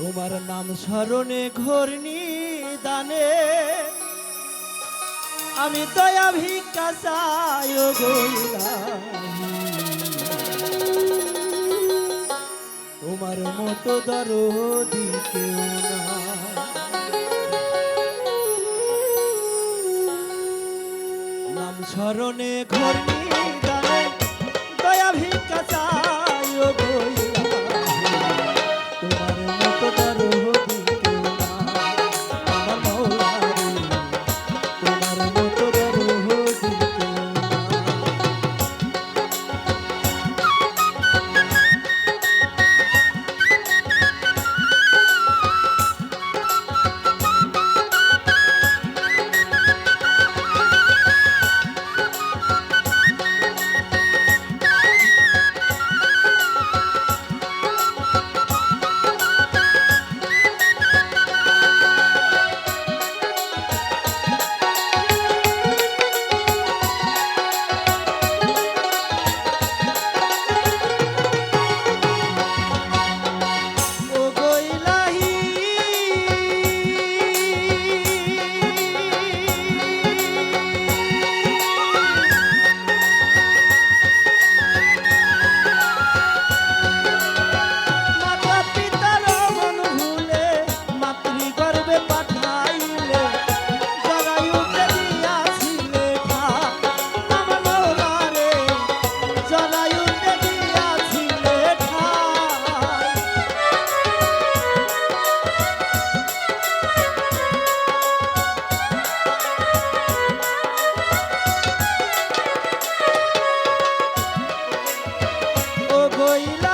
তোমার নাম স্মরণে ঘরনি দানে আমি দয়া ভিক্ষা চাই তোমার মতো দর দিকে নাম স্মরণে ঘরনি দানে দয়া ভিক্ষা চাই কইলা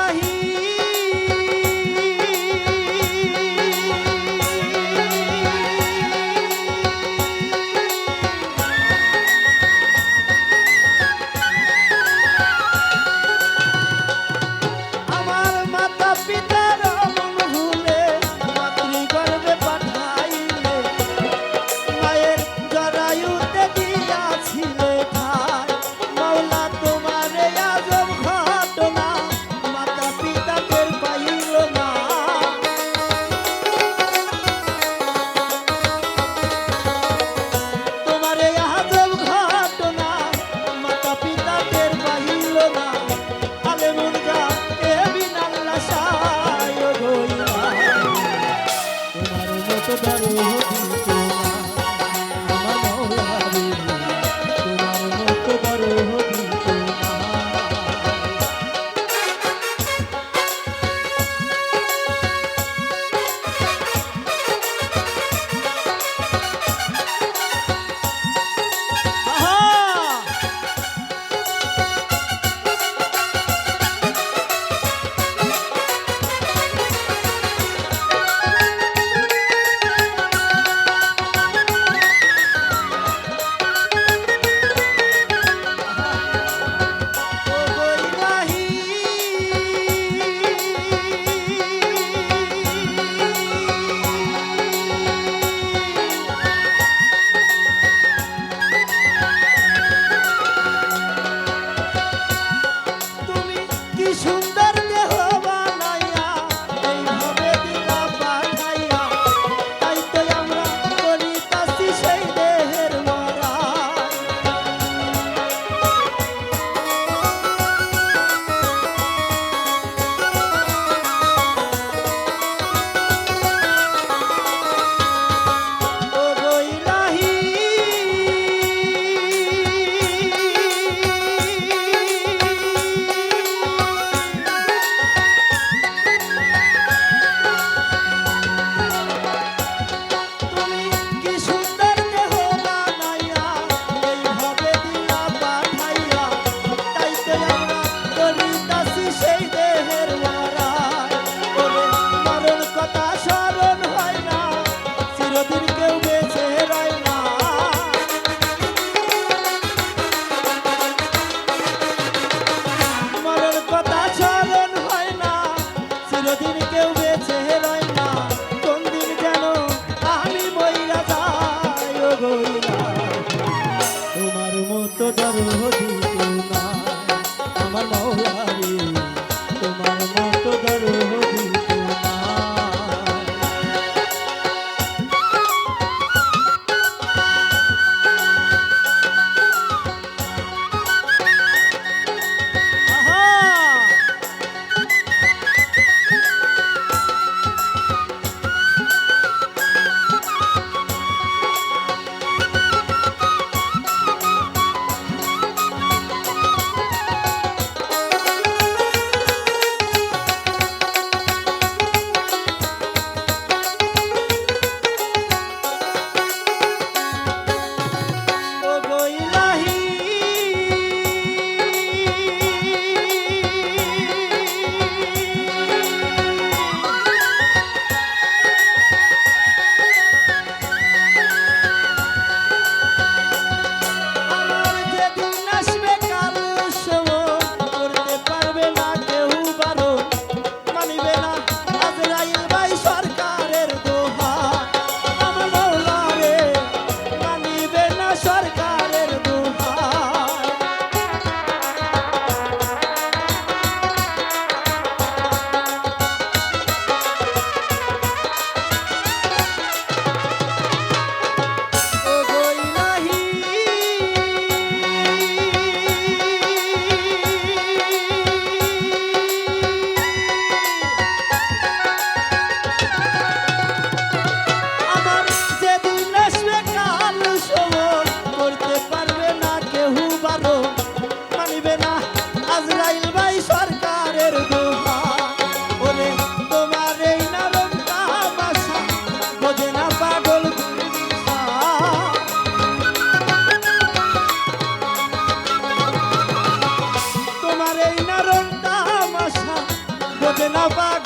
না পাগল